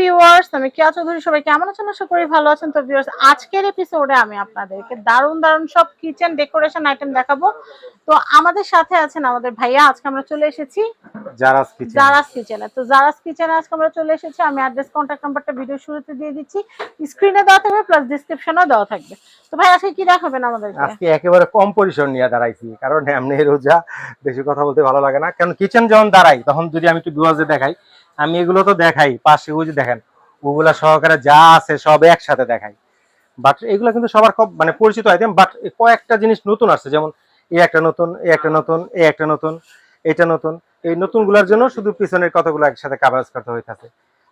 Viewers আমি কিয়া চৌধুরী সবাই কেমন আছেন? আশা করি ভালো আছেন। তো ভিউয়ার্স আজকের এপিসোডে আমি আপনাদেরকে দারুণ দারুণ সব কিচেন ডেকোরেশন আইটেম দেখাবো। তো আমাদের সাথে আছেন আমাদের ভাইয়া আজকে আমরা চলে এসেছি জারাস কিচেন জারাস কিচেনে তো জারাস কিচেনে আজকে আমরা চলে এসেছি আমি অ্যাড্রেস কন্ট্যাক্ট নাম্বারটা ভিডিও শুরুতে দিয়ে দিচ্ছি। স্ক্রিনে দেওয়া থাকবে প্লাস ডিসক্রিপশনেও দেওয়া থাকবে। তো ভাই আজকে কি দেখাবেন আমাদেরকে? আজকে একেবারে কম পরিসর নিয়ে দাঁড়াইছি কারণ এমনি রোজা বেশি কথা বলতে ভালো লাগে না। কারণ কিচেন যখন দাঁড়াই তখন যদি আমি একটু বিওয়াজে দেখাই আমি এগুলো তো দেখাই, পাশে ওই দেখেন, ওগুলা সহকারে যা আছে সব একসাথে দেখাই। বাট এগুলো কিন্তু সবার খুব মানে পরিচিত আইটেম বাট কয়েকটা জিনিস নতুন আসছে, যেমন এই একটা নতুন, এই একটা নতুন, এই একটা নতুন, এটা নতুন। এই নতুনগুলোর জন্য শুধু পিছনের কতগুলো একসাথে কাভারেজ করতে হইতাছে।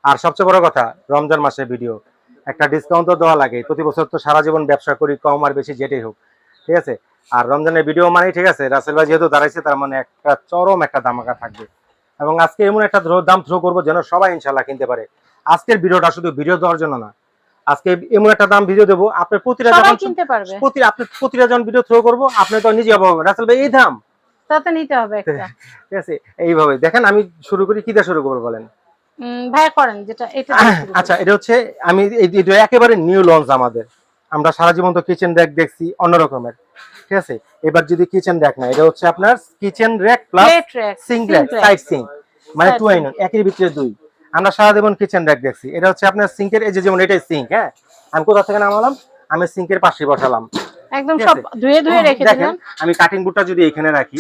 আর সবচেয়ে বড় কথা, রমজান মাসের ভিডিও একটা ডিসকাউন্ট তো দেওয়া লাগে। প্রতি বছর তো সারা জীবন ব্যবসা করি, কম আর বেশি যেটাই হোক, ঠিক আছে? আর রমজানের ভিডিও মানেই ঠিক আছে, রাসেল ভাই যেহেতু দাঁড়াইছে, তার মানে একটা চরম একটা দামাকা থাকবে। এবং আজকে এমন একটা দাম থ্রো করব যেন সবাই ইনশাল্লাহ কিনতে পারে। আজকের ভিডিওটা শুধু ভিডিও দেওয়ার জন্য না। আজকে এমন একটা দাম ভিডিও দেবো। আপনি প্রতিটা যখন কিনতে পারবে। প্রতি আপনি প্রতিটা যখন ভিডিও থ্রো করব আপনি তো নিজে অবাক হবেন রাসেল ভাই এই দাম। তাতে নিতে হবে একটা। ঠিক আছে এইভাবে। দেখেন আমি শুরু করি কি দিয়ে শুরু করব বলেন? ভাইয়া করেন যেটা এটা আচ্ছা এটা হচ্ছে আমি একেবারে নিউ লঞ্চ আমাদের। আমরা সারা জীবন তো কিচেন র্যাক দেখছি অন্য রকমের ঠিক আছে? এবার যদি কিচেন র্যাক না এটা হচ্ছে আপনার kitchen rack plus sink rack side sink মানে টু আইন একের ভিতরে দুই। আমরা সারা জীবন কিচেন র্যাক দেখছি। এটা হচ্ছে আপনার সিঙ্কের এই যে যেমন এটাই সিঙ্ক হ্যাঁ? আমি কোথা থেকে নামালাম? আমি সিঙ্কের পাশে বসালাম। একদম সব ধুয়ে ধুয়ে রেখে দেখেন দিলেন আমি কাটিং বোর্ডটা যদি এখানে রাখি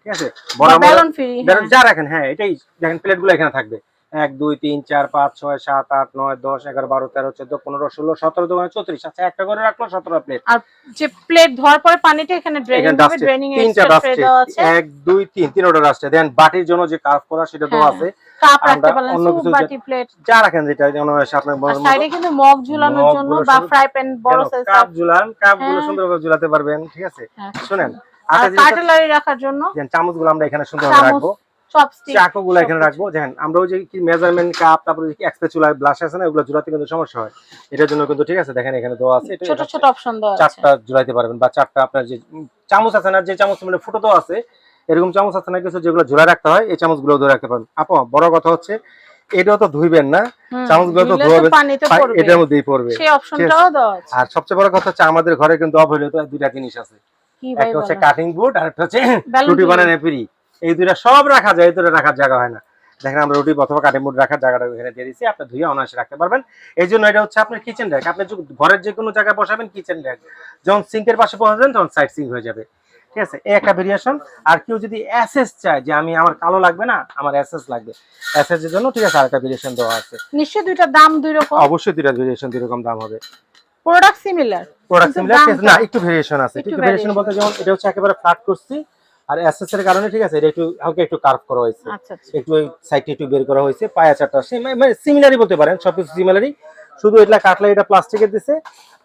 ঠিক আছে? বা বরাবর ব্যালন ফ্রি বেরোন যা রাখেন হ্যাঁ এটাই দেখেন প্লেটগুলো এখানে থাকবে। এক দুই তিন চার পাঁচ ছয় সাত আট নয় দশ এগারো বারো তেরো চোদ্দ পনেরো ষোলো সতেরো দোকানে চৌত্রিশ। আচ্ছা একটা করে রাখল সতেরো প্লেট আর যে প্লেট ধোয়ার পরে পানিটা এখানে তিনটা ডাস্টে এক দুই তিন তিনটা ডাস্টে দেন বাটির জন্য যে কার্ভ করা সেটা তো হ্যাঁ। আছে। কাপ আমরা রাখতে বাটি প্লেট যা রাখেন যেটা যেমন আপনার আর মনের মতো। সাইডে কিন্তু মগ ঝুলানোর জন্য বা ফ্রাই প্যান বড় সাইজ কাপ ঝুলান কাপ হ্যাঁ। সুন্দরভাবে ঝুলাতে পারবেন ঠিক আছে? হ্যাঁ। শুনেন আর কাটলারি রাখার জন্য চামচগুলো আমরা এখানে সুন্দরভাবে চামচ রাখব। চপস্টিক চাকু গুলো এখানে রাখব। দেখেন আমরা ওই যে কি মেজারমেন্ট কাপ তারপরে এক্সপে চুলা ব্লাশ আছে না ওগুলো ঝুলাতে কিন্তু সমস্যা হয়। এটার জন্য কিন্তু ঠিক আছে দেখেন এখানে দেওয়া আছে। ছোট ছোট অপশন দেওয়া আছে। চারটা ঝুলাইতে পারবেন বা চারটা আপনার যে চামচ আছে না যে চামচ মানে ফুটো তো আছে এরকম চামচ আছে না কিছু যেগুলো ঝুলা রাখতে হয় এই চামচগুলো ধরে রাখতে পারবেন। আপা বড় কথা হচ্ছে এটাও তো ধুইবেন না হুম, চামচগুলো তো ধোয়াবেন, এটার মধ্যেই পড়বে। সেই অপশনটাও দেওয়া আছে। আর সবচেয়ে বড় কথা হচ্ছে আমাদের ঘরে কিন্তু অবহেলিত দুইটা জিনিস আছে। একটা হচ্ছে কাটিং বোর্ড আর একটা হচ্ছে রুটি পুরি। বানানো পিড়ি। এই দুইটা সব রাখা যায় এই দুটো রাখার জায়গা হয় না। দেখেন আমরা রুটি অথবা কাটিং বোর্ড রাখার জায়গাটা এখানে দিয়ে দিচ্ছি আপনি ধুয়ে অনায়াসে রাখতে পারবেন। এই জন্য এটা হচ্ছে আপনার কিচেন র্যাক আপনি ঘরের যে কোনো জায়গায় বসাবেন কিচেন র্যাক যখন সিঙ্কের পাশে বসাবেন তখন সাইড সিঙ্ক হয়ে যাবে। ঠিক আছে? এই একটা ভেরিয়েশন আর কেউ যদি অ্যাসেস চায় যে আমি আমার কালো লাগবে না আমার অ্যাসেস লাগবে। অ্যাসেস এর জন্য ঠিক আছে আরেকটা ভেরিয়েশন দেওয়া আছে। নিশ্চয়ই দুইটা দাম দুই রকম? অবশ্যই দুইটা ভেরিয়েশন দুই রকম দাম হবে। প্রোডাক্ট সিমিলার প্রোডাক্ট সিমিলার না একটু ভেরিয়েশন আছে। একটু ভেরিয়েশন বলতে যেমন এটা হচ্ছে একেবারে ফ্ল্যাট করছি। আর অ্যাসেস এর কারণে ঠিক আছে এটা একটু হালকা একটু কার্ভ করা হয়েছে। আচ্ছা আচ্ছা। একটু সাইডটা একটু বের করা হয়েছে পায়া চারটা মানে সিমিলারই বলতে পারেন সব কিছু সিমিলারই শুধু এটা কাটলা এটা প্লাস্টিকের দিছে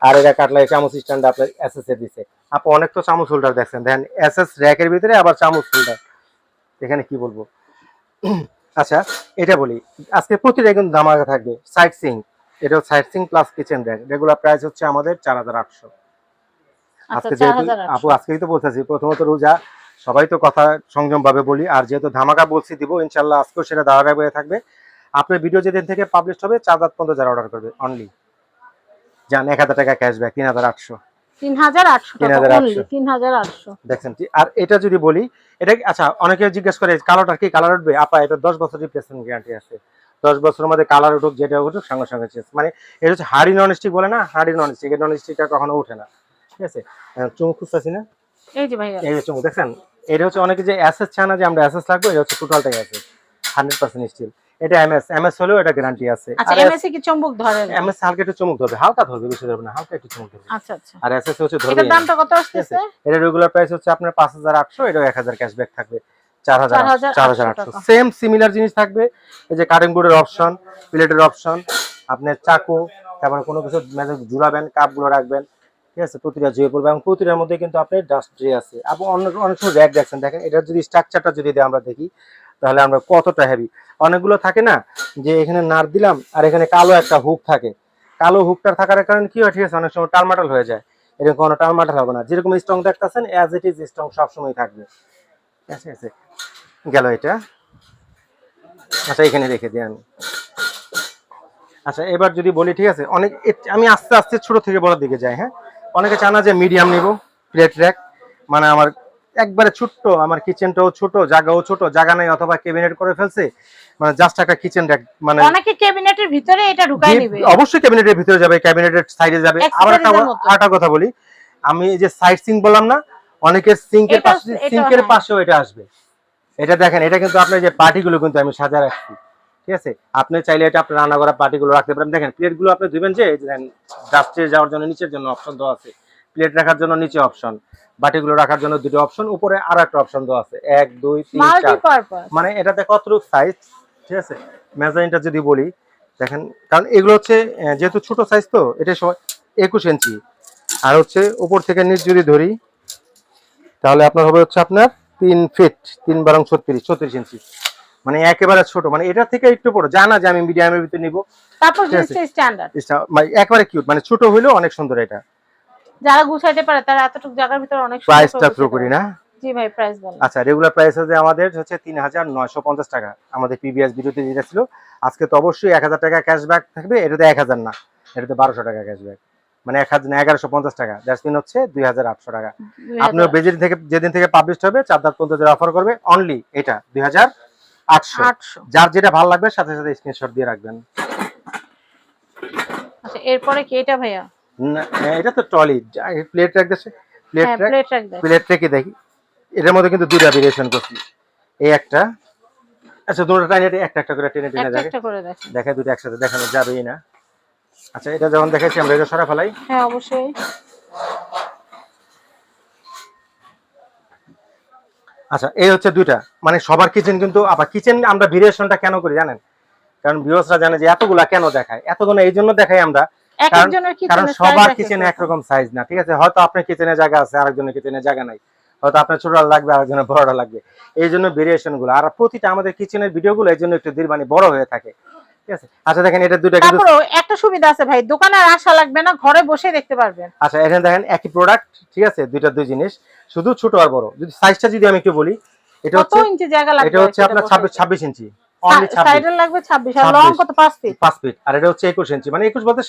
আর এটা কাটলা চামচ স্ট্যান্ড আপনার এসএস এর দিছে। আপনি অনেক তো চামচ হোল্ডার দেখছেন দেখেন এসএস র্যাকের ভিতরে আবার চামচ হোল্ডার এখানে কি বলব? আচ্ছা এটা বলি আজকে প্রতিটা কিন্তু দামাকা থাকবে সাইড সিং এটা side sink plus kitchen rack regular price হচ্ছে আমাদের চার হাজার আটশো। আচ্ছা আজকে যেহেতু আপু আজকেই তো বলতেছি প্রথমত রোজা সবাই তো কথা সংযম ভাবে বলি আর যেহেতু ধামাকা বলছি দিব ইনশাল্লাহ আজকেও সেটা ধারাবাহিক থাকবে। আপনার ভিডিও যেদিন থেকে পাবলিশ হবে চার হাজার পর্যন্ত যারা অর্ডার করবে অনলি যান এক হাজার টাকা ক্যাশব্যাক তিন হাজার আটশো। তিন হাজার আটশো টাকা 3,800 অনলি তিন হাজার আটশো। দেখছেন কি? আর এটা যদি বলি এটা আচ্ছা অনেকে জিজ্ঞেস করে কালারটা কি কালার উঠবে? আপা এটা দশ বছর রিপ্লেসমেন্ট গ্যারান্টি আছে। দশ বছরের মধ্যে কালার উঠুক যেটা উঠুক সঙ্গে সঙ্গে চেঞ্জ মানে এটা হচ্ছে হাড়ি নন স্টিক বলে না? হাড়ি নন স্টিক এই নন স্টিকটা কখনো উঠে না। ঠিক আছে? চুমু খুঁজতেছি না। এই যে ভাইয়া। এই যে চুমু এটা হচ্ছে অনেকে যে অ্যাসেস চায় না যে আমরা অ্যাসেস লাগবে এটা হচ্ছে টোটালটাই আছে হান্ড্রেড পার্সেন্ট স্টিল এটা এমএস এমএস হলেও এটা গ্যারান্টি আছে। আচ্ছা আর কি চম্বুক ধরে না? এমএস হালকা একটু চমক ধরবে হালকা ধরবে বেশি ধরবে না হালকা একটু চমক ধরবে। আচ্ছা আচ্ছা। আর এসএস হচ্ছে ধরবে এটার দামটা কত ঠিক এটা রেগুলার প্রাইস হচ্ছে আপনার পাঁচ হাজার আটশো এটা এক হাজার ক্যাশব্যাক থাকবে চার হাজার 4,800 চার হাজার আটশো। টাকা। সেম সিমিলার জিনিস থাকবে এই যে কাটিং বোর্ডের অপশন প্লেটের অপশন আপনার চাকু তারপরে কোনো কিছু মেঝে ঝুলাবেন কাপগুলো রাখবেন ঠিক আছে প্রতিটা জুয়ে পড়বে এবং প্রতিটার মধ্যে কিন্তু আপনার ডাস্ট ট্রে আছে। এবং অন্য অনেক সময় র্যাক দেখছেন, দেখেন, এটার যদি স্ট্রাকচারটা যদি আমরা দেখি, তাহলে আমরা কতটা হেভি অনেকগুলো থাকে না, যে এখানে নার দিলাম আর এখানে কালো একটা হুক থাকে। কালো হুকটার থাকার কারণে কি হয়, ঠিক আছে, অনেক সময় টালমাটাল হয়ে যায়। এরকম কোনো টালমাটাল হবে না। যেরকম স্ট্রং দেখতেছেন অ্যাজ ইট ইজ স্ট্রং সবসময় থাকবে। ঠিক আছে, গেল এটা। আচ্ছা এখানে রেখে দিই আমি। আচ্ছা এবার যদি বলি, ঠিক আছে, অনেক আমি আস্তে আস্তে ছোট থেকে বড় দিকে যাই হ্যাঁ? অনেকে চান না যে মিডিয়াম নিব প্লেট র্যাক মানে আমার একবারে ছোট্ট আমার কিচেনটাও ছোট জায়গাও ছোট জায়গা নাই অথবা ক্যাবিনেট করে ফেলছে। মানে জাস্ট একটা কিচেন র্যাক মানে অনেকে ক্যাবিনেটের ভিতরে এটা ঢুকাই যে- নিবে। অবশ্যই ক্যাবিনেটের ভিতরে যাবে ক্যাবিনেটের সাইডে যাবে। আবার একটা। আরেকটা কথা বলি। আমি এই যে সাইড সিঙ্ক বললাম না অনেকের সিঙ্কের পাশে সিঙ্কের হ্যাঁ। পাশেও এটা আসবে। এটা দেখেন এটা কিন্তু আপনার যে পার্টিগুলো কিন্তু আমি সাজা রাখছি। ঠিক আছে? আপনি চাইলে এটা আপনার রান্না করা পার্টিগুলো রাখতে পারেন। দেখেন প্লেটগুলো আপনি ধুবেন যে দেখেন ডাস্টে যাওয়ার জন্য নিচের জন্য অপশন দেওয়া আছে। প্লেট রাখার জন্য নিচে অপশন বাটিগুলো রাখার জন্য দুটো অপশন উপরে আর একটা অপশন দেওয়া আছে। এক দুই তিন চার। মানে এটাতে কতটুকু সাইজ ঠিক আছে? মেজারিংটা যদি বলি দেখেন কারণ এগুলো হচ্ছে যেহেতু ছোট সাইজ তো এটা সবাই একুশ ইঞ্চি। আর হচ্ছে উপর থেকে নিচ যদি ধরি তাহলে আপনার হবে হচ্ছে আপনার তিন ফিট তিন বারং ছত্রিশ ছত্রিশ ইঞ্চি। মানে একেবারে ছোট মানে এটা থেকে একটু বড়। জানা যে আমি মিডিয়ামের ভিতরে নিবো। তারপর স্ট্যান্ডার্ড এটা- মানে একেবারে কিউট মানে ছোট হইলেও অনেক সুন্দর এটা। যারা গুছাইতে পারে তারা এতটুকু জায়গার ভিতরে অনেক প্রাইসটা থ্রো করি না। জি ভাই প্রাইস বলেন। আচ্ছা রেগুলার প্রাইস হচ্ছে আমাদের হচ্ছে তিন হাজার নয়শো পঞ্চাশ টাকা। আমাদের পিবিএস ভিডিওতে যেটা ছিল আজকে তো অবশ্যই এক হাজার টাকা ক্যাশব্যাক থাকবে এটাতে এক হাজার না এটাতে বারোশো টাকা ক্যাশব্যাক মানে এক হাজার এগারোশো পঞ্চাশ টাকা দ্যাটস মিন হচ্ছে দুই হাজার আটশো টাকা। দুই আপনার হাজার থেকে যেদিন থেকে পাবলিশ হবে চার দাঁত পর্যন্ত অফার করবে অনলি এটা দুই হাজার আটশো। যার যেটা ভালো লাগবে সাথে সাথে স্ক্রিনশট দিয়ে রাখবেন। আচ্ছা এরপরে কি এটা ভাইয়া? না, এটা তো ট্রলি প্লেট রাখ দেশে প্লেট প্লেট রাখ দেখি। এটার মধ্যে কিন্তু দুইটা ভেরিয়েশন করছি। এই একটা। আচ্ছা দুটো টাইনে একটা একটা করে টেনে টেনে দেখে। একটা করে দেখেন। দেখে দুটো একসাথে দেখানো যাবেই না। আচ্ছা এটা যখন দেখাচ্ছি আমরা এটা সরা ফেলাই। হ্যাঁ অবশ্যই। আচ্ছা এই হচ্ছে দুইটা। মানে সবার কিচেন কিন্তু আবার কিচেন আমরা ভেরিয়েশনটা কেন করি জানেন? কারণ ভিউয়ার্সরা জানে যে এতগুলা কেন দেখায়? এতগুলো এই জন্য দেখাই আমরা। কারণ- সবার কিচেনে একরকম। সাইজ না ঠিক আছে? হয়তো আপনার কিচেনে জায়গা আছে আরেকজনের কিচেনে জায়গা নাই। হয়তো আপনার ছোটটা লাগবে আরেকজনের বড়টা লাগবে। এই জন্য ভেরিয়েশনগুলো। আর প্রতিটা আমাদের কিচেনের ভিডিওগুলো এই জন্য একটু দীর্ঘ মানে বড় হয়ে থাকে। ঠিক আছে? আচ্ছা দেখেন এটা দুটো কিন্তু একটা সুবিধা আছে ভাই দোকানে আর আসা লাগবে না ঘরে বসে দেখতে পারবেন। আচ্ছা এখানে দেখেন একই প্রোডাক্ট ঠিক আছে? দুইটা দুই জিনিস। শুধু ছোট আর বড়। যদি সাইজটা যদি আমি একটু বলি এটা কত ইঞ্চি জায়গা লাগবে এটা হচ্ছে আপনার ছাব্বিশ ছাব্বিশ ইঞ্চি অনলি ছাব্বিশ। সাইডের লাগবে ছাব্বিশ আর লং কত? পাঁচ ফিট পাঁচ ফিট আর এটা হচ্ছে একুশ ইঞ্চি মানে বলতে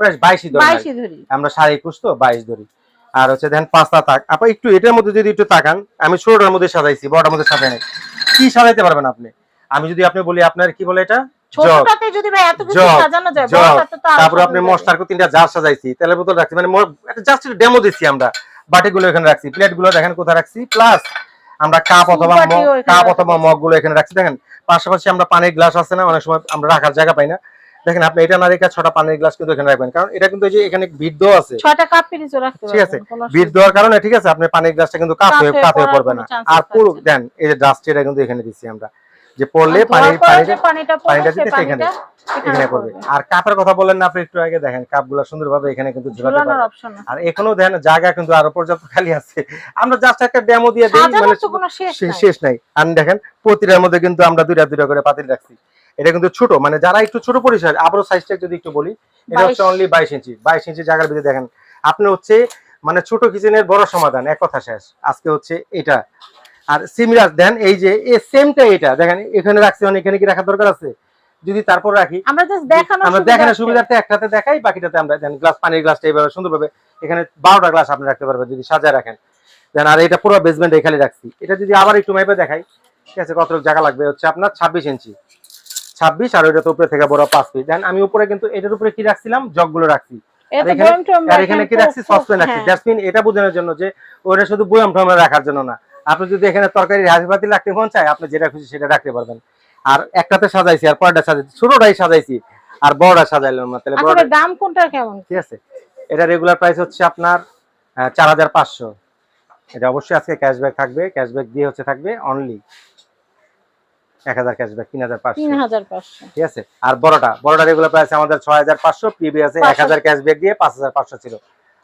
প্রায় ধরে ধরি। আমরা তো বাইশ ধরি। আর হচ্ছে দেখেন পাঁচটা তাক। আপনি একটু এটার মধ্যে যদি একটু তাকান আমি মধ্যে সাজাইছি বড়টার মধ্যে সাজাই নাই। কি সাজাইতে পারবেন আপনি? আমি যদি আপনি বলি আপনার কি বলে এটা? ছোটটাতে যদি ভাই এত কিছু সাজানো যায় বড়টাতে তো আরও আপনি মশলার তিনটা জার সাজাইছি তেলের বোতল রাখছি মানে জাস্ট ডেমো দিচ্ছি আমরা। বাটিগুলো এখানে রাখছি প্লেট দেখেন কোথায় রাখছি। প্লাস আমরা কাপ অথবা ফুল বাটিও মগ- এখানে কাপ অথবা মগগুলো এখানে রাখছি। দেখেন পাশাপাশি আমরা পানির গ্লাস আছে না অনেক সময় আমরা রাখার জায়গা পাই না। দেখেন আপনি এটা না রেখে ছটা পানির গ্লাস কিন্তু এখানে রাখবেন। কারণ এটা কিন্তু এই যে এখানে দেওয়া আছে। ছয়টা কাপ পিরিচও রাখতে ঠিক আছে দেওয়ার কারণে ঠিক আছে আপনি পানির গ্লাসটা কিন্তু কাপ হয়ে পড়বে না। আর পুরো দেন এই যে ডাস্ট এটা কিন্তু এখানে দিচ্ছি আমরা। যে পড়লে পানি পানিটা পানিটা দিতে সেখানে এখানে করবে আর কাপের কথা বললেন না আপনি একটু আগে দেখেন কাপগুলো সুন্দরভাবে এখানে কিন্তু ঝুলাতে পারবেন আর এখনও দেখেন জায়গা কিন্তু আরও পর্যাপ্ত খালি আছে। আমরা জাস্ট একটা ডেমো দিয়ে দিই মানে শেষ নাই। শেষ নাই। আর দেখেন প্রতিটার মধ্যে কিন্তু আমরা দুইটা দুইটা করে পাতিল রাখছি। এটা কিন্তু ছোট মানে যারা একটু ছোট পরিসর আবারও সাইজটা যদি একটু বলি এটা হচ্ছে 22 অনলি বাইশ ইঞ্চি। বাইশ ইঞ্চি জায়গার ভিতরে দেখেন। আপনি হচ্ছে মানে ছোট কিচেনের বড় সমাধান এক কথা শেষ। আজকে হচ্ছে এটা। আর সিমিলার দেন এই যে সেমটা এটা। দেখেন এখানে রাখছি মানে এখানে কি রাখার দরকার আছে? যদি তারপর রাখি আমরা জাস্ট দেখানো আমরা দেখানোর সুবিধার্থে একটাতে দেখাই বাকিটাতে আমরা দেন গ্লাস পানির গ্লাসটা এইভাবে সুন্দরভাবে এখানে বারোটা গ্লাস আপনি রাখতে পারবেন যদি সাজায় রাখেন। দেন আর এটা পুরো বেসমেন্ট এখানে রাখছি। এটা যদি আবার একটু মাইপে দেখাই ঠিক আছে কত জায়গা লাগবে? হচ্ছে আপনার ছাব্বিশ ইঞ্চি। ছাব্বিশ আর ওইটা তো উপরে থেকে বড় পাঁচ ফিট দেন আমি উপরে কিন্তু এটার উপরে কি রাখছিলাম? জগগুলো রাখছি। এখানে- কি রাখছি? সসপ্যান রাখছি। হ্যাঁ। জাসমিন এটা বোঝানোর জন্য যে ওটা শুধু বয়াম ঠমে রাখার জন্য না। আপনি যদি এখানে তরকারি হাসিপাতি রাখতে মন চায় আপনি যেটা খুশি সেটা রাখতে পারবেন। আর একটাতে সাজাইছি আর পরটা সাজাইছি ছোটটাই সাজাইছি আর বড়টা সাজাইলাম না তাহলে আচ্ছা বড়টা দাম কোনটা কেমন? ঠিক আছে। এটা রেগুলার প্রাইস হচ্ছে আপনার চার হাজার পাঁচশো। এটা অবশ্যই আজকে ক্যাশব্যাক থাকবে ক্যাশব্যাক দিয়ে হচ্ছে থাকবে অনলি এক হাজার ক্যাশব্যাক তিন হাজার পাঁচশো। তিন হাজার পাঁচশো। ঠিক আছে? আর বড়টা বড়টা রেগুলার প্রাইস আমাদের ছয় হাজার পাঁচশো প্রিভিয়াসে এক হাজার ক্যাশব্যাক দিয়ে পাঁচ হাজার পাঁচশো ছিল।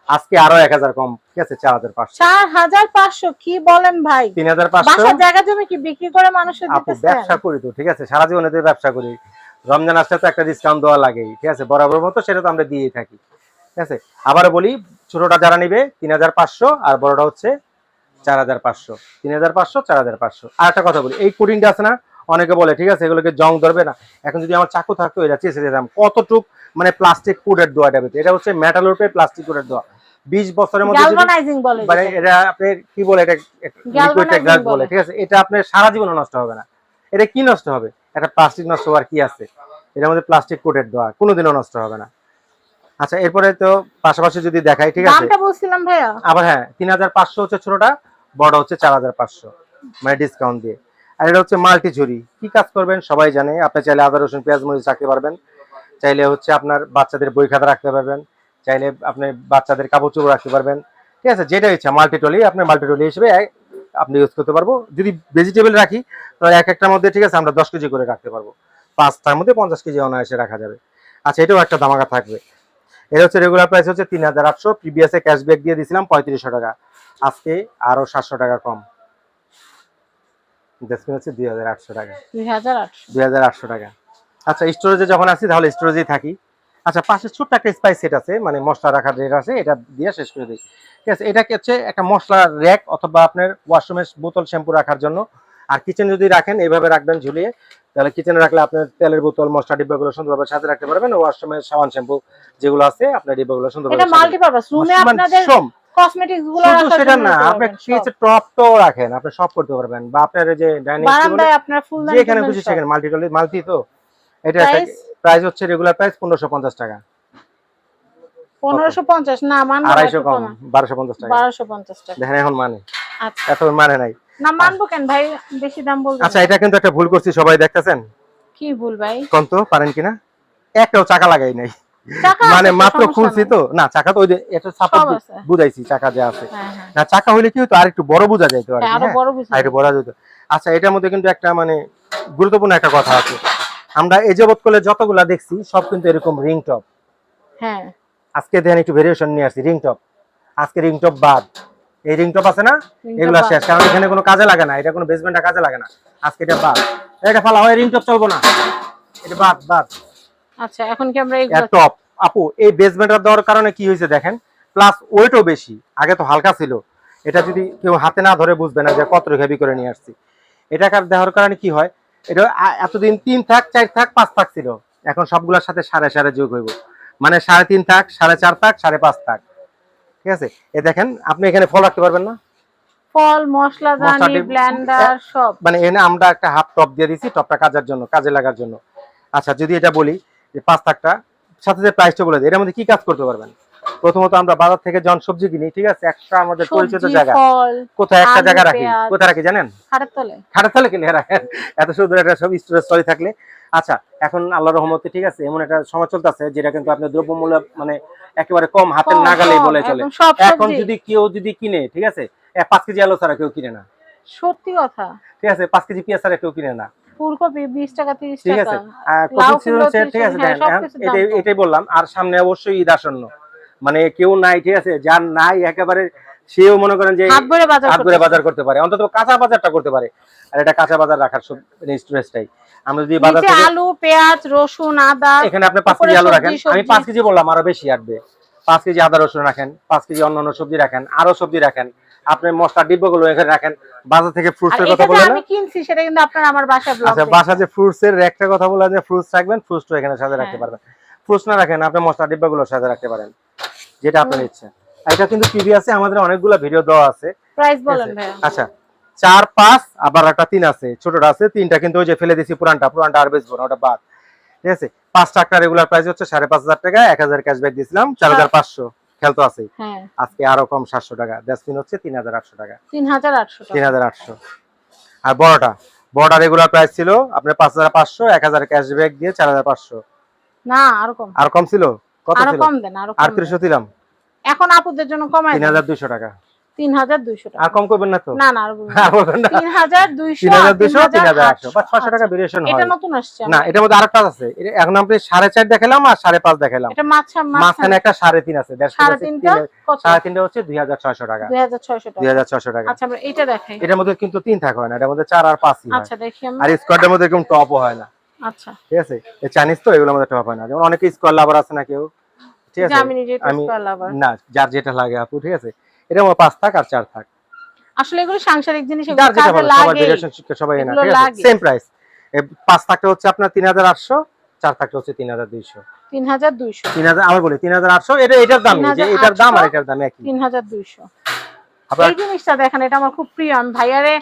আজকে আরও এক হাজার কম ঠিক আছে? চার হাজার পাঁচশো। চার হাজার পাঁচশো কি বলেন ভাই? তিন হাজার পাঁচশো? জায়গা জমি কি বিক্রি করে মানুষের আপু ব্যবসা করি তো ঠিক আছে? সারা জীবনে তো ব্যবসা করি। রমজান আসলে তো একটা ডিসকাউন্ট দেওয়া লাগেই ঠিক আছে? বরাবর মতো সেটা তো আমরা দিয়েই থাকি ঠিক আছে? আবার বলি ছোটটা যারা নিবে তিন হাজার পাঁচশো আর বড়টা হচ্ছে চার হাজার পাঁচশো। তিন হাজার পাঁচশো চার হাজার পাঁচশো। আর একটা কথা বলি এই কোডিংটা আছে না অনেকে বলে ঠিক আছে এগুলোকে জং ধরবে না। এখন যদি আমার চাকু থাকতো এটা চেষে দিতাম। কতটুক মানে প্লাস্টিক কোডের দোয়া এটা এটা হচ্ছে মেটালোর প্লাস্টিক কোডের দোয়া। বিশ বছরের মধ্যে মানে এটা আপনি কি বলে এটা গ্যাস বলে। ঠিক আছে? এটা আপনার সারা জীবন নষ্ট হবে না। এটা কি নষ্ট হবে? একটা প্লাস্টিক নষ্ট হওয়ার কি আছে? এটার মধ্যে প্লাস্টিক কোটের দেওয়া কোনোদিনও নষ্ট হবে না। আচ্ছা এরপরে তো পাশাপাশি যদি দেখাই ঠিক আছে? বলছিলাম ভাইয়া। আবার হ্যাঁ তিন হাজার পাঁচশো হচ্ছে ছোটটা বড় হচ্ছে চার হাজার পাঁচশো মানে ডিসকাউন্ট দিয়ে। আর এটা হচ্ছে মাল্টি ঝুড়ি। কি কাজ করবেন সবাই জানে। আপনি চাইলে আদা, রসুন, পেঁয়াজ, মরিচ রাখতে পারবেন। চাইলে হচ্ছে আপনার বাচ্চাদের বই খাতা রাখতে পারবেন। চাইলে আপনি বাচ্চাদের কাপড় চোপড় রাখতে পারবেন। ঠিক আছে, যেটা ইচ্ছা মাল্টি টলি আপনি মাল্টি টলি হিসেবে আপনি ইউজ করতে পারব। যদি ভেজিটেবল রাখি, তাহলে এক একটার মধ্যে, ঠিক আছে, আমরা দশ কেজি করে রাখতে পারব। পাঁচটার মধ্যে পঞ্চাশ কেজি অনায়াসে রাখা যাবে। আচ্ছা এটাও একটা দামাকা থাকবে। এটা হচ্ছে রেগুলার প্রাইস হচ্ছে তিন হাজার আটশো। প্রিভিয়াসে ক্যাশব্যাক দিয়ে দিয়েছিলাম পঁয়ত্রিশশো টাকা। আজকে আরও সাতশো টাকা কম। দেখবেন হচ্ছে দুই হাজার আটশো টাকা। দুই হাজার আটশো। টাকা। আচ্ছা স্টোরেজে যখন আসি তাহলে স্টোরেজেই থাকি। আচ্ছা পাশে ছোট্ট একটা স্পাইস সেট আছে মানে মশলা রাখার রেট আছে এটা দিয়ে শেষ করে দিই। ঠিক আছে এটা হচ্ছে একটা মশলা র্যাক অথবা আপনার ওয়াশরুমের বোতল শ্যাম্পু রাখার জন্য। আর কিচেনে যদি রাখেন এইভাবে রাখবেন ঝুলিয়ে তাহলে কিচেনে রাখলে আপনার তেলের বোতল মশলা ডিব্বাগুলো সুন্দরভাবে সাথে রাখতে পারবেন। ওয়াশরুমের সাবান শ্যাম্পু যেগুলো আছে আপনার ডিব্বাগুলো সুন্দরভাবে মাল্টিপারপাস রুমে আপনাদের। কসমেটিক্সগুলো সেটা না আপনি কিছু টপ তো রাখেন আপনি সব করতে পারবেন। বা আপনার যে ডাইনিং বারান্দায় আপনার যেখানে টুলদানি খুশি সেখানে মাল্টি মাল্টি তো? এটা প্রাইস হচ্ছে রেগুলার প্রাইস পনেরোশো পঞ্চাশ টাকা। পনেরোশো পঞ্চাশ? না মানবো না, আড়াইশো একটু কম কমা। বারোশো পঞ্চাশ টাকা। বারোশো পঞ্চাশ টাকা। দেখেন এখন মানে। আচ্ছা। এত মানে নাই। না মানবো কেন ভাই? বেশি দাম বলবেন আচ্ছা এটা কিন্তু একটা ভুল করছি সবাই দেখতেছেন? কি ভুল ভাই? কোন তো পারেন কিনা? একটাও চাকা লাগাই নাই। মানে মাত্র খুলছি তো? না চাকা তো ওই যে এটা সাপোর্ট বুঝাইছি চাকা যে আছে। হ্যাঁ হ্যাঁ। না চাকা হইলে কি হতো আর একটু বড় বোঝা যাইতো আর আরও হ্যাঁ? বড় একটু যেত আচ্ছা এটার মধ্যে কিন্তু একটা মানে গুরুত্বপূর্ণ একটা কথা আছে। আমরা এই যাবৎ করলে যতগুলা দেখছি সব কিন্তু এরকম রিং টপ হ্যাঁ। আজকে দেখেন একটু ভেরিয়েশন নিয়ে আসছি রিং টপ আজকে রিং টপ বাদ। এই রিং টপ আছে না? এগুলা শেষ। কারণ এখানে কোনো কাজে লাগে না। এটা কোনো বেসমেন্টটা কাজে লাগে না। আজকে এটা বাদ। এটা ফালা হয় রিং টপ চলবো না। এটা বাদ বাদ। আচ্ছা এখন কি আমরা টপ আপু এই বেসমেন্টটা দেওয়ার কারণে কি হয়েছে দেখেন? প্লাস ওয়েটও বেশি। আগে তো হালকা ছিল। এটা যদি কেউ হাতে না ধরে বুঝবে না যে কত হেভি করে নিয়ে আসছি। এটা দেওয়ার কারণে কি হয়? এটা এতদিন তিন থাক চার থাক পাঁচ থাক ছিল। এখন সবগুলোর সাথে সাড়ে সাড়ে যোগ হইব। মানে সাড়ে তিন থাক সাড়ে চার থাক সাড়ে পাঁচ থাক। ঠিক আছে? এ দেখেন আপনি এখানে ফল রাখতে পারবেন না? ফল মশলা দানি ব্লেন্ডার সব। মানে এখানে আমরা একটা হাফ টপ দিয়ে দিছি টপটা কাজের জন্য কাজে লাগার জন্য। আচ্ছা যদি এটা বলি যে পাঁচ থাকটা সাথে যে প্রাইসটা বলে দিই এর মধ্যে কি কাজ করতে পারবেন? প্রথমত আমরা বাজার থেকে যখন সবজি কিনি ঠিক আছে? একটা আমাদের পরিচিত জায়গা। কোথায় একটা জায়গা রাখি? কোথায় রাখি জানেন? খাটের তলে। খাটের তলে কিনে রাখেন। এত সুন্দর একটা সব স্টোরেজ থাকলে। আচ্ছা এখন আল্লাহ রহমতে ঠিক আছে? এমন একটা সময় চলতেছে যেটা কিন্তু আপনার দ্রব্যমূল্য মানে একেবারে কম হাতের কম, নাগালেই বলে চলে। এখন যদি কেউ যদি কিনে ঠিক আছে? পাঁচ কেজি আলু ছাড়া কেউ কিনে না। সত্যি কথা। ঠিক আছে? পাঁচ কেজি পেঁয়াজ ছাড়া কেউ কিনে না। ফুলকপি টাকা ঠিক আছে। ঠিক আছে হ্যাঁ, এটাই বললাম আর সামনে অবশ্যই ঈদ আসন্ন মানে কেউ নাই ঠিক আছে যার নাই একেবারে সেও মনে করেন যে হাত ধরে বাজার করতে পারে। অন্তত কাঁচা বাজারটা করতে পারে। আর এটা কাঁচা বাজার রাখার সব স্টোরেজটাই আমরা যদি বাজার থেকে আলু পেঁয়াজ রসুন আদা এখানে আপনি পাঁচ কেজি আলু রাখেন। আমি। পাঁচ কেজি বললাম আরও বেশি আসবে পাঁচ কেজি আদা রসুন রাখেন পাঁচ কেজি অন্যান্য সবজি রাখেন আরও সবজি রাখেন। আপনি মশলা ডিব্বাগুলো এখানে রাখেন। বাজার থেকে ফ্রুটস এর কথা যে বলে না? আমি কিনছি সেটা কিন্তু আপনার আমার বাসায় ব্লগ আচ্ছা বাসা যে ফ্রুটস এর একটা কথা বলা যে ফ্রুটস রাখবেন ফ্রুটস তো এখানে সাথে রাখতে হ্যাঁ। পারবেন। ফ্রুটস না রাখেন আপনি মশলা ডিব্বাগুলো সাথে রাখতে পারেন যেটা আপনার ইচ্ছা। এটা কিন্তু প্রিভিয়াসে আমাদের অনেকগুলো ভিডিও দেওয়া আছে। প্রাইস বলেন আছে? ভাইয়া। আচ্ছা চার পাঁচ আবার একটা তিন আছে ছোটটা আছে তিনটা কিন্তু ওই যে ফেলে দিছি পুরানটা পুরানটা আর বেচবো না ওটা বাদ। ঠিক আছে? পাঁচ টাকা রেগুলার প্রাইস হচ্ছে সাড়ে পাঁচ হাজার টাকা এক হাজার ক্যাশব্যাক দিয়েছিলাম চার হাজার পাঁচশো। খেলতো আছে হ্যাঁ। আজকে আরও কম সাতশো টাকা। ড্যাসপিন হচ্ছে তিন হাজার আটশো টাকা। তিন হাজার আটশো তিন হাজার আটশো। আর বড়টা। বড়টা রেগুলার প্রাইস ছিল আপনার পাঁচ হাজার পাঁচশো এক হাজার ক্যাশব্যাক দিয়ে চার হাজার পাঁচশো। না আরও কম। আর কম ছিল? কত আরও ছিল? কম দেন আরও কম দিলাম। এখন আপুদের জন্য কমাই তিন হাজার দুইশো টাকা। তিন হাজার দুইশো টাকা। আর কম করবেন না তো? না না আরও বলবেন না। আর বলবেন না? তিন হাজার দুইশো তিন হাজার দুইশো তিন হাজার আটশো। আটশো। বা ছশো টাকা ভেরিয়েশন এটা নতুন আসছে না এটার মধ্যে আরেকটা আছে। এখন আপনি সাড়ে চার দেখালাম আর সাড়ে পাঁচ দেখালাম। এটা মাঝখানে। একটা সাড়ে তিন আছে। সাড়ে তিনটা সাড়ে তিনটা হচ্ছে দুই হাজার ছয়শো টাকা। দুই হাজার ছয়শো দুই হাজার ছয়শো টাকা। আচ্ছা আমরা এটা দেখাই। এটার মধ্যে কিন্তু তিন থাক হয় না। এটার মধ্যে চার আর হয়। আচ্ছা দেখি আর মধ্যে এরকম টপও হয় না। আচ্ছা। ঠিক আছে? এই চাইনিজ তো এগুলোর মধ্যে টপ হয় না। যেমন অনেকে স্কোয়ার লাভার আছে না কেউ। ঠিক আছে? আমি নিজে লাভার না যার যেটা লাগে আপু ঠিক আছে? এটা আমার পাঁচ থাক আর চার থাক। আসলে এগুলো সাংসারিক জিনিস এগুলো কাজে লাগে শিক্ষা সবাই না এগুলো ঠিক আছে? সেম প্রাইস পাঁচ থাকটা হচ্ছে আপনার তিন হাজার আটশো চার থাকটা হচ্ছে তিন হাজার দুইশো। তিন হাজার দুইশো। তিন হাজার আমি বলি তিন হাজার আটশো এটা এটার দাম যে এটার দাম আর এটার দাম একই। তিন হাজার দুইশো। আপনার এই জিনিসটা দেখেন এটা আমার খুব প্রিয়। আমি ভাইয়ারে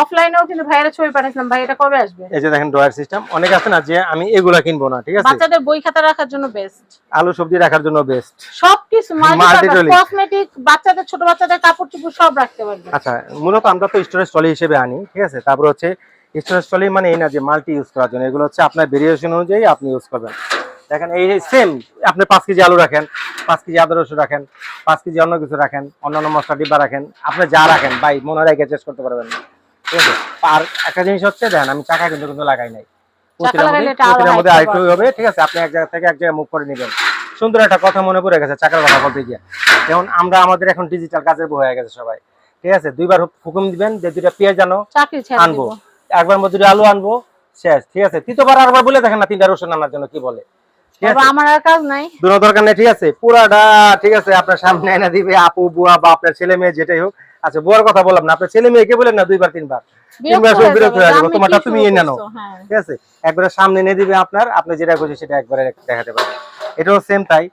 অফলাইনেও কিন্তু ভাইয়ারে ছবি পাঠিয়েছিলাম। ভাই এটা কবে আসবে? এই যে দেখেন ড্রয়ার সিস্টেম। অনেক আছে না যে আমি এগুলা কিনবো না ঠিক আছে? বাচ্চাদের বই খাতা রাখার জন্য বেস্ট আলু সবজি রাখার জন্য বেস্ট সবকিছু Multi-toilet। কসমেটিক বাচ্চাদের ছোট বাচ্চাদের কাপড় চোপড় সব রাখতে পারবে। আচ্ছা মূলত আমরা তো স্টোরেজ ট্রলি হিসেবে আনি ঠিক আছে? তারপর হচ্ছে স্টোরেজ ট্রলি মানে এই না যে মাল্টি ইউজ করার জন্য। এগুলো হচ্ছে আপনার ভেরিয়েশন অনুযায়ী আপনি ইউজ করবেন। দেখেন এই সেম আপনি পাঁচ কেজি আলু রাখেন পাঁচ কেজি আদা রসুন রাখেন পাঁচ কেজি অন্য কিছু রাখেন অন্যান্য মশলা ডিব্বা রাখেন আপনি যা রাখেন ভাই মনে রেখে চেস করতে পারবেন ঠিক আছে? আর একটা জিনিস হচ্ছে দেখেন আমি চাকা কিন্তু কিন্তু লাগাই নাই। প্রতিটার মধ্যে এটা আরও প্রতিটার মধ্যে height আরেকটু হবে ঠিক আছে? আপনি এক জায়গা থেকে এক জায়গায় মুভ করে নেবেন। সুন্দর একটা কথা মনে পড়ে গেছে চাকার কথা বলতে গিয়ে। যেমন আমরা আমাদের এখন ডিজিটাল কাজের বই হয়ে গেছে সবাই। ঠিক আছে? দুইবার হুকুম দিবেন যে দুইটা পেঁয়াজ আনো আনব। একবার মধ্যে আলু আনব শেষ ঠিক আছে? তৃতীয়বার আরবার বলে দেখেন না তিনটা রসুন আনার জন্য কি বলে। আমার আর কাজ নাই। দুনো দরকার নেই ঠিক আছে? পুরাটা ঠিক আছে আপনার সামনে এনে দিবে আপু বুয়া বা আপনার ছেলে মেয়ে যেটাই হোক। আচ্ছা বুয়ার কথা বললাম না আপনার ছেলে মেয়েকে বলেন না দুইবার তিনবার? তিনবার সব বিরক্ত হয়ে যাবে তোমারটা তুমি এনে নাও। হ্যাঁ। ঠিক আছে? একবারে সামনে এনে দিবে আপনার আপনি যেটা খুশি সেটা একবারে দেখাতে পারেন এটাও সেম তাই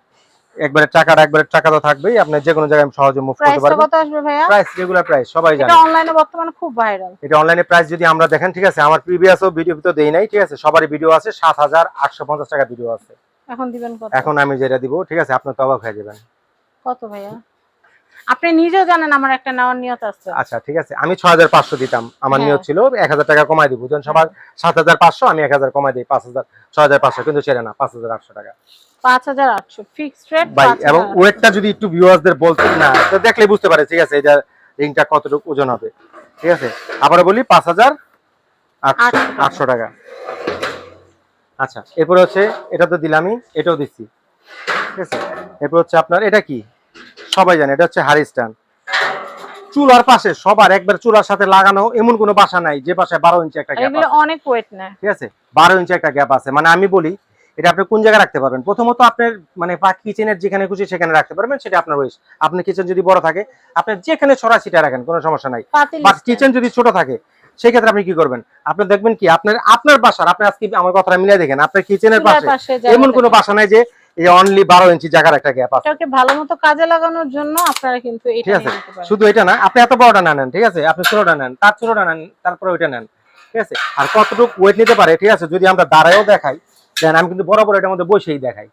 একবারে টাকাটা একবারে টাকা তো থাকবেই আপনি যে কোনো জায়গায় সহজে মুভ করতে পারবেন কত আসবে ভাইয়া? প্রাইস রেগুলার প্রাইস সবাই জানে। এটা অনলাইনে বর্তমানে খুব ভাইরাল এটা অনলাইনে প্রাইস যদি আমরা দেখেন ঠিক আছে আমার প্রিভিয়াসও ভিডিও তো দেই নাই ঠিক আছে সবারই ভিডিও আছে সাত হাজার আটশো পঞ্চাশ টাকা ভিডিও আছে। এখন দিবেন কত? এখন আমি যেটা দিব ঠিক আছে আপনি তো অবাক হয়ে যাবেন। কত ভাইয়া? আপনি নিজেও জানেন আমার একটা নেওয়ার নিয়ত আছে। আচ্ছা ঠিক আছে। আমি ছয় হাজার পাঁচশো দিতাম। আমার হ্যাঁ। নিয়ত ছিল এক হাজার টাকা কমাই দিব। যখন সবার সাত হাজার পাঁচশো আমি এক হাজার কমাই দিই। পাঁচ হাজার পাঁচশো কিন্তু ছেড়ে না পাঁচ হাজার আটশো টাকা। পাঁচ হাজার আটশো ফিক্সড রেট ভাই এবং ওয়েটটা যদি একটু ভিউয়ার্সদের বলতে না তো দেখলে বুঝতে পারে ঠিক আছে এটা রিংটা কতটুকু ওজন হবে। ঠিক আছে? আবার বলি পাঁচ হাজার আটশো আটশো টাকা। আচ্ছা এরপরে হচ্ছে এটা তো দিলামই এটাও দিচ্ছি। ঠিক আছে? এরপর হচ্ছে আপনার এটা কি? সবাই জানে এটা হচ্ছে হারি স্ট্যান্ড। চুলার পাশে সবার একবার চুলার সাথে লাগানো এমন কোনো বাসা নাই যে বাসায় বারো ইঞ্চি একটা গ্যাপ অনেক ওয়েট ঠিক আছে? বারো ইঞ্চি একটা গ্যাপ আছে। মানে আমি বলি এটা আপনি কোন জায়গায় রাখতে পারবেন? প্রথমত আপনার মানে কিচেনের যেখানে খুশি সেখানে রাখতে পারবেন সেটা আপনার ওয়েস আপনার কিচেন যদি বড় থাকে আপনি যেখানে ছড়া ছিটা রাখেন কোনো সমস্যা নাই। বাট কিচেন যদি ছোট থাকে সেক্ষেত্রে আপনি কি করবেন? আপনি দেখবেন কি আপনার আপনার বাসার আপনি আজকে আমার কথাটা মিলিয়ে দেখেন আপনার কিচেনের পাশে এমন কোনো বাসা নাই যে এই অনলি বারো ইঞ্চি জায়গার একটা গ্যাপ আছে। এটাকে ভালো মতো কাজে লাগানোর জন্য আপনারা কিন্তু এটা ঠিক আছে? নিতে পারেন। শুধু এটা না আপনি এত বড়টা না নেন ঠিক আছে? আপনি ছোটটা নেন তার ছোটটা নেন তারপরে ওইটা নেন ঠিক আছে? আর কতটুকু ওয়েট নিতে পারে ঠিক আছে? যদি আমরা দাঁড়ায়ও দেখাই দেন আমি কিন্তু বড় বড় এটার মধ্যে বসেই দেখাই।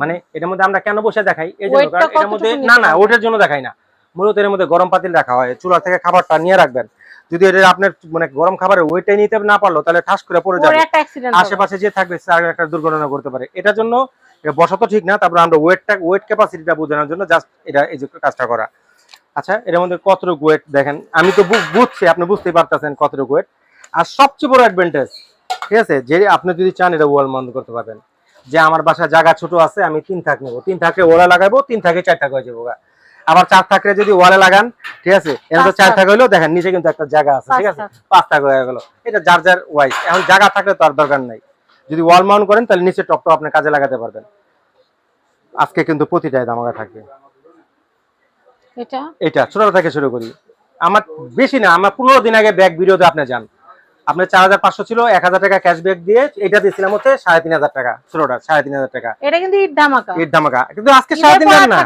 মানে এটার মধ্যে আমরা কেন বসে দেখাই? এই জন্য কারণ এটার মধ্যে না না ওটার জন্য দেখাই না। মূলত এর মধ্যে গরম পাতিল রাখা হয় চুলা থেকে খাবারটা নিয়ে রাখবেন। যদি এটা আপনার মানে গরম খাবারের ওয়েটটাই নিতে না পারল তাহলে ঠাস করে পড়ে যাবে। আশেপাশে যে থাকবে একটা দুর্ঘটনা করতে পারে। এটার জন্য এটা বসা তো ঠিক না তারপর আমরা ওয়েটটা ওয়েট ক্যাপাসিটিটা বোঝানোর জন্য জাস্ট এটা এই যে কাজটা করা। আচ্ছা এর মধ্যে কতটুকু ওয়েট দেখেন? আমি তো বুঝছি আপনি বুঝতেই পারতেছেন কতটুকু ওয়েট আর সবচেয়ে বড় অ্যাডভান্টেজ ঠিক আছে যে আপনি যদি চান এটা ওয়াল বন্ধ করতে পারবেন। যে আমার বাসা জায়গা ছোট আছে আমি তিন থাক নেব। তিন থাকে ওয়ালে লাগাবো তিন থাকে চার থাক হয়ে যাব। আবার চার থাকলে যদি ওয়ালে লাগান ঠিক আছে এটা তো চার থাক। হইলেও দেখেন নিচে কিন্তু একটা জায়গা আছে ঠিক আছে পাঁচ থাক হয়ে গেল। এটা যার যার ওয়াইজ এখন জায়গা থাকলে তো আর দরকার নাই। যদি ওয়াল মাউন্ট করেন তাহলে নিচে টপটা আপনি কাজে লাগাতে পারবেন। আজকে কিন্তু প্রতিটাই দামাকা থাকবে এটা? এটা থেকে শুরু করি। আমার বেশি না আমার পনেরো দিন আগে ব্যাগ ভিডিওতে আপনি যান। আপনার চার হাজার পাঁচশো ছিল এক হাজার টাকা ক্যাশব্যাক দিয়ে এটা দিয়েছিলাম হচ্ছে সাড়ে তিন হাজার টাকা ছোটটা সাড়ে তিন হাজার টাকা। এটা কিন্তু ইট ধামাকা। এর দামাকা কিন্তু আজকে সাড়ে তিন হাজার না।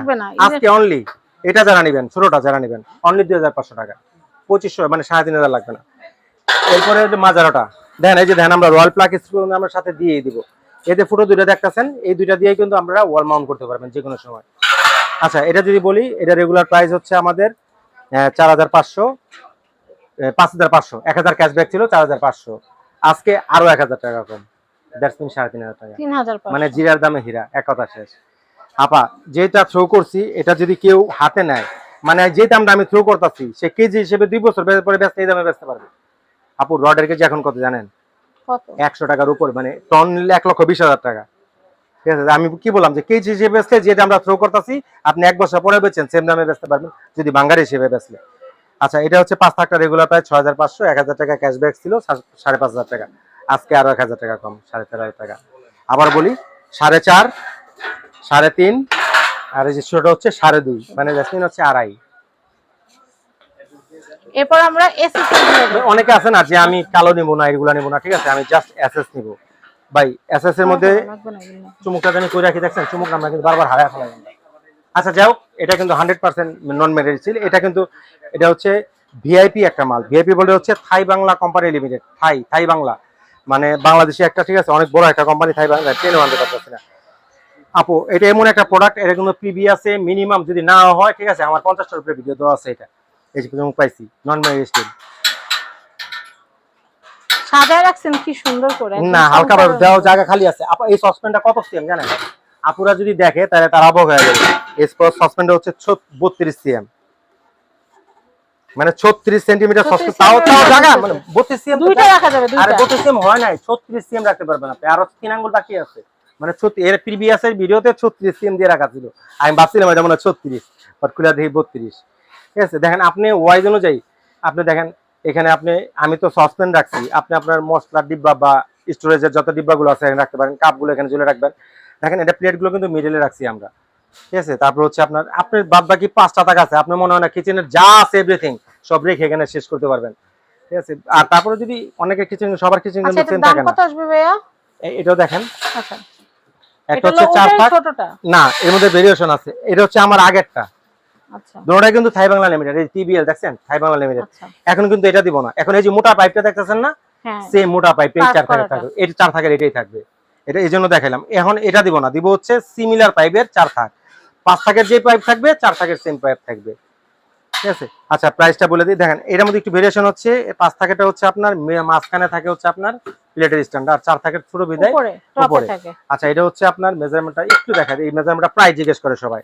আজকে অনলি এটা যারা নিবেন ছোটটা যারা নিবেন অনলি দুই হাজার পাঁচশো টাকা। পঁচিশশো মানে সাড়ে তিন হাজার লাগবে না। এরপরে মাজারোটা। দেখেন এই যে দেখেন আমরা রয়্যাল প্লাক স্ক্রু আমরা সাথে দিয়ে দিব। এতে ফুটো দুইটা দেখতেছেন এই দুইটা দিয়ে কিন্তু আমরা ওয়াল মাউন্ট করতে পারবেন যে কোনো সময়। আচ্ছা এটা যদি বলি এটা রেগুলার প্রাইস হচ্ছে আমাদের চার হাজার পাঁচশো পাঁচ হাজার পাঁচশো এক হাজার ক্যাশব্যাক ছিল চার হাজার পাঁচশো। আজকে আরও এক হাজার টাকা কম। দ্যাটস মিন সাড়ে তিন হাজার টাকা। মানে জিরার দামে হীরা এক কথা শেষ। আপা যেটা থ্রো করছি এটা যদি কেউ হাতে নেয় মানে যে দামটা আমি থ্রো করতেছি সে কেজি হিসেবে দুই বছর পরে ব্যস্ত এই দামে বেচতে পারবে। আপু রডের কেজি এখন কত জানেন? কত? একশো টাকার উপর মানে টন নিলে এক লক্ষ বিশ হাজার টাকা। ঠিক আছে আমি কি বললাম যে কেজি হিসেবে বেচলে যে আমরা থ্রো করতেছি আপনি এক বছর পরে বেচেন সেম দামে বেচতে পারবেন যদি বাঙ্গারি হিসেবে বেচলে। আচ্ছা এটা হচ্ছে পাঁচ থাকটা রেগুলার প্রায় ছয় হাজার পাঁচশো এক হাজার টাকা ক্যাশব্যাক ছিল সাড়ে পাঁচ হাজার টাকা। আজকে আরও এক হাজার টাকা কম সাড়ে চার হাজার টাকা। আবার বলি সাড়ে চার সাড়ে তিন আর এই যে ছোট হচ্ছে সাড়ে দুই মানে জাসমিন হচ্ছে আড়াই। এরপর আমরা এসি অনেকে আছে না যে আমি কালো নিবো না এগুলা নিবো না ঠিক আছে? আমি জাস্ট এসএস নিবো। ভাই এসএস এর মধ্যে চুমুকটা জানি কই রাখি দেখছেন? চুমুক আমরা কিন্তু বারবার হারায় ফেলা। আচ্ছা হোক এটা কিন্তু হান্ড্রেড পার্সেন্ট নন মেডিসিন এটা কিন্তু এটা হচ্ছে ভিআইপি একটা মাল। ভিআইপি বলে হচ্ছে Thai Bangla company limited Thai Thai Bangla. মানে বাংলাদেশে একটা ঠিক আছে? অনেক বড় একটা কোম্পানি থাই বাংলা ট্রেনে আনতে পারতেছি না। আপু এটা এমন একটা প্রোডাক্ট এটা কিন্তু প্রিভিয়াসে মিনিমাম যদি না হয় ঠিক আছে? আমার পঞ্চাশটার উপরে ভিডিও দেওয়া আছে এটা। এই যে পাইছি নন মেডিসিন সাজায় রাখছেন কি সুন্দর করে। না হালকা ভাবে দেওয়া জায়গা খালি আছে। আপা এই সসপ্যানটা কত সিএম জানেন? আপুরা যদি দেখে তাহলে তার অবাক হয়ে যাবে। এই সসপ্যানটা হচ্ছে বত্রিশ সিএম মানে ছত্রিশ সেন্টিমিটার 36 সসপ্যান তাও তাও জায়গা মানে বত্রিশ সিএম দুইটা রাখা যাবে আরে দুইটা। বত্রিশ সিএম হয় নাই ছত্রিশ সিএম রাখতে পারবেন আপনি। আরও তিন আঙ্গুল বাকি আছে। মানে ছত্রিশ এর প্রিভিয়াস এর ভিডিওতে ছত্রিশ সিএম দিয়ে রাখা ছিল। আমি ভাবছিলাম এটা মনে ছত্রিশ বাট খুলে দেখি বত্রিশ। ঠিক আছে? দেখেন আপনি ওয়াইজ অনুযায়ী আপনি দেখেন এখানে আপনি আমি তো সসপ্যান রাখছি। আপনি আপনার মশলার ডিব্বা বা স্টোরেজের যত ডিব্বাগুলো আছে এখানে রাখতে পারেন। কাপগুলো এখানে ঝুলে রাখবেন। দেখেন এটা প্লেটগুলো কিন্তু মিডলে রাখছি আমরা। ঠিক আছে? তারপর হচ্ছে আপনার আপনার বাদ বাকি পাঁচটা টাকা আছে। আপনার মনে হয় না কিচেনের যা আছে এভরিথিং সব রেখে এখানে শেষ করতে পারবেন। ঠিক আছে? আর তারপরে যদি অনেকের কিচেন সবার কিচেন কিন্তু সেম থাকে না। কত আসবে ভাইয়া? এটাও দেখেন। আচ্ছা। একটা এটা হচ্ছে চার ছোটটা। না এর মধ্যে ভেরিয়েশন আছে। এটা হচ্ছে আমার আগেরটা। দুটোটাই কিন্তু থাই বাংলা লিমিটেড এই টিবিএল দেখছেন? থাই বাংলা লিমিটেড আচ্ছা। এখন কিন্তু এটা দিব না। এখন এই যে মোটা পাইপটা দেখতেছেন না? সে সেম মোটা পাইপ এই চার থাকে থাকবে। এটা চার থাকের এটাই থাকবে। এটা এই জন্য দেখালাম এখন এটা দিব না। দিব হচ্ছে সিমিলার পাইপের চার থাক। পাঁচ থাকের যে পাইপ থাকবে চার থাকের সেম পাইপ থাকবে। ঠিক আছে? আচ্ছা প্রাইসটা বলে দিই। দেখেন এটার মধ্যে একটু ভেরিয়েশন হচ্ছে। পাঁচ থাকেটা হচ্ছে আপনার মাঝখানে থাকে হচ্ছে আপনার প্লেটের স্ট্যান্ড আর চার থাকের ছোট বিদায় উপরে থাকে। আচ্ছা এটা হচ্ছে আপনার মেজারমেন্টটা একটু দেখা এই মেজারমেন্টটা প্রায় জিজ্ঞেস করে সবাই।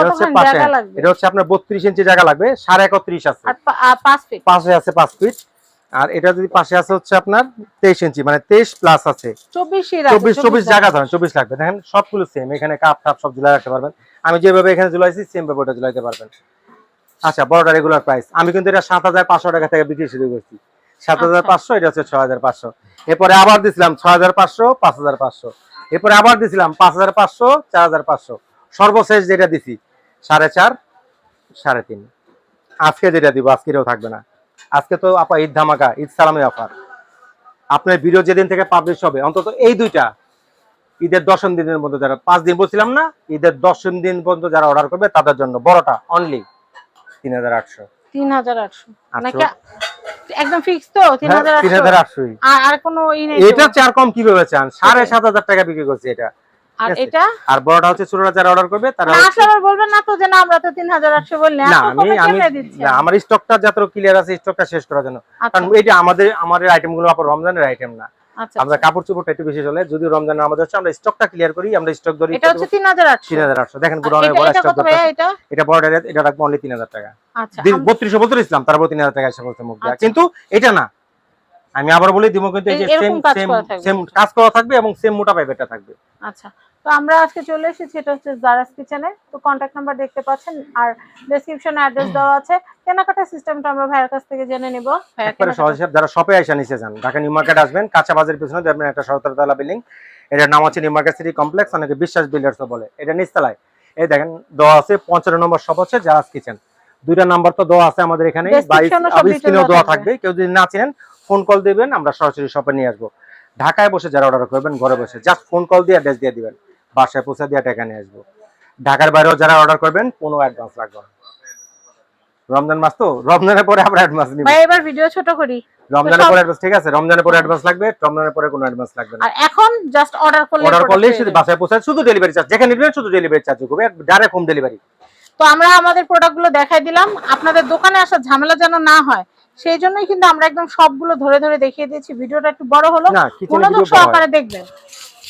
এটা হচ্ছে পাশে। এটা হচ্ছে আপনার বত্রিশ ইঞ্চি জায়গা লাগবে। সাড়ে একত্রিশ আছে। পাশে আছে পাঁচ ফিট আর এটা যদি পাশে আছে হচ্ছে আপনার তেইশ ইঞ্চি মানে তেইশ প্লাস আছে। চব্বিশ চব্বিশ চব্বিশ জায়গা ধরেন চব্বিশ লাগবে। দেখেন সবগুলো সেম এখানে কাপ টাপ সব ঝুলাই রাখতে পারবেন। আমি যেভাবে এখানে ঝুলাইছি সেম ভাবে ওটা ঝুলাইতে পারবেন। আচ্ছা বড়টা রেগুলার প্রাইস আমি কিন্তু এটা সাত হাজার পাঁচশো টাকা থেকে বিক্রি শুরু করছি। সাত হাজার আচ্ছা। পাঁচশো এটা হচ্ছে ছয় হাজার পাঁচশো। এরপরে আবার দিছিলাম ছয় হাজার পাঁচশো পাঁচ হাজার পাঁচশো। এরপরে আবার দিছিলাম পাঁচ হাজার পাঁচশো চার হাজার পাঁচশো। সর্বশেষ যেটা দিছি সাড়ে চার সাড়ে তিন। আজকে যেটা দিব আজকেরও থাকবে না। আজকে তো আপা ঈদ ধামাকা ঈদ সালামি অফার। আপনার ভিডিও যেদিন থেকে পাবলিশ হবে অন্তত এই দুইটা ঈদের দশম দিনের মধ্যে যারা পাঁচ দিন বলছিলাম না ঈদের দশম দিন পর্যন্ত যারা অর্ডার করবে তাদের জন্য বড়টা অনলি তিন হাজার আটশো। তিন হাজার আটশো। আটশো। একদম ফিক্স তো? তিন হাজার তিন হাজার আটশোই। আর আর কোনো ই নেই তো? এটা চার কম কীভাবে চান? সাড়ে সাত হাজার টাকা বিক্রি করছে এটা। আর এটা? আর বড়টা হচ্ছে ছোটটা যারা অর্ডার করবে তারা আসলে আবার বলবেন না তো যে না আমরা তো তিন হাজার আটশো বললে। না আমি আমি দিচ্ছি না, আমার স্টকটা যত ক্লিয়ার আছে স্টকটা শেষ করার জন্য। আচ্ছা। কারণ এটা আমাদের আমাদের আইটেমগুলো আপনার রমজানের আইটেম না। আমরা কাপড় চোপড়টা একটু বেশি চলে যদি রমজান আমাদের হচ্ছে আমরা স্টকটা ক্লিয়ার করি আমরা স্টক ধরি এটা হচ্ছে তিন হাজার আটশো। তিন হাজার আটশো। দেখেন বড় পুরো অনেক বড় স্টক এটা? এটা বড় এটা রাখব অনলি তিন হাজার টাকা। আচ্ছা 3200 বছর ইসলাম তারপর তিন হাজার টাকা এসে বলতে মুখ দেয়া। আচ্ছা। কিন্তু এটা না। আমি আবার বলে দিব কিন্তু এই যে সেম কাজ সেম করা থাকবে। কাজ করা থাকবে এবং সেম মোটা পাইপেটা থাকবে। আচ্ছা। তো আমরা আজকে চলে এসেছি এটা হচ্ছে জারাস কিচেনে তো কন্ট্যাক্ট নাম্বার দেখতে পাচ্ছেন আর ডেসক্রিপশনে অ্যাড্রেস দেওয়া আছে। কেনাকাটা সিস্টেমটা আমরা ভাইয়ের কাছ থেকে জেনে নিব। একবারে সহজ যারা শপে আইসা নিচে যান ঢাকা নিউ মার্কেট আসবেন কাঁচা বাজারের পিছনে দেখবেন একটা সতেরোতলা বিল্ডিং এটার নাম হচ্ছে নিউ মার্কেট সিটি কমপ্লেক্স অনেকে বিশ্বাস বিল্ডার্স বলে। এটা নিচতলায়। এই দেখেন দেওয়া আছে পঞ্চান্ন নম্বর শপ হচ্ছে জারাস কিচেন দুইটা নাম্বার তো দেওয়া আছে আমাদের এখানে স্ক্রিনেও দেওয়া। থাকবে। কেউ যদি না চিনেন ফোন কল দিবেন আমরা সরাসরি শপে নিয়ে আসব। ঢাকায় বসে যারা অর্ডার করবেন ঘরে বসে। জাস্ট ফোন কল দিয়ে অ্যাড্রেস দিয়ে দিবেন। বাসায় পৌঁছে দিয়ে টাকা নিয়ে আসব। ঢাকার বাইরেও যারা অর্ডার করবেন কোনো অ্যাডভান্স লাগবে না। রমজান মাস তো? রমজানের পরে আমরা অ্যাডভান্স নিব। ভাই এবার ভিডিও ছোট করি। রমজানের পরে অ্যাডভান্স ঠিক আছে? রমজানের পরে অ্যাডভান্স লাগবে রমজানের পরে কোনো অ্যাডভান্স লাগবে না। আর এখন জাস্ট অর্ডার করলে অর্ডার পেয়ে শুধু বাসায় পৌঁছায় শুধু ডেলিভারি চার্জ যেখানে নেবেন শুধু ডেলিভারি চার্জ হবে ডাইরেক্ট হোম ডেলিভারি তো আমরা আমাদের প্রোডাক্টগুলো দেখাই দিলাম। আপনাদের দোকানে আসার ঝামেলা যেন না হয় সেই জন্যই কিন্তু আমরা একদম সবগুলো ধরে ধরে দেখিয়ে দিয়েছি। ভিডিওটা একটু বড় হলো। মনোযোগ সহকারে দেখবেন।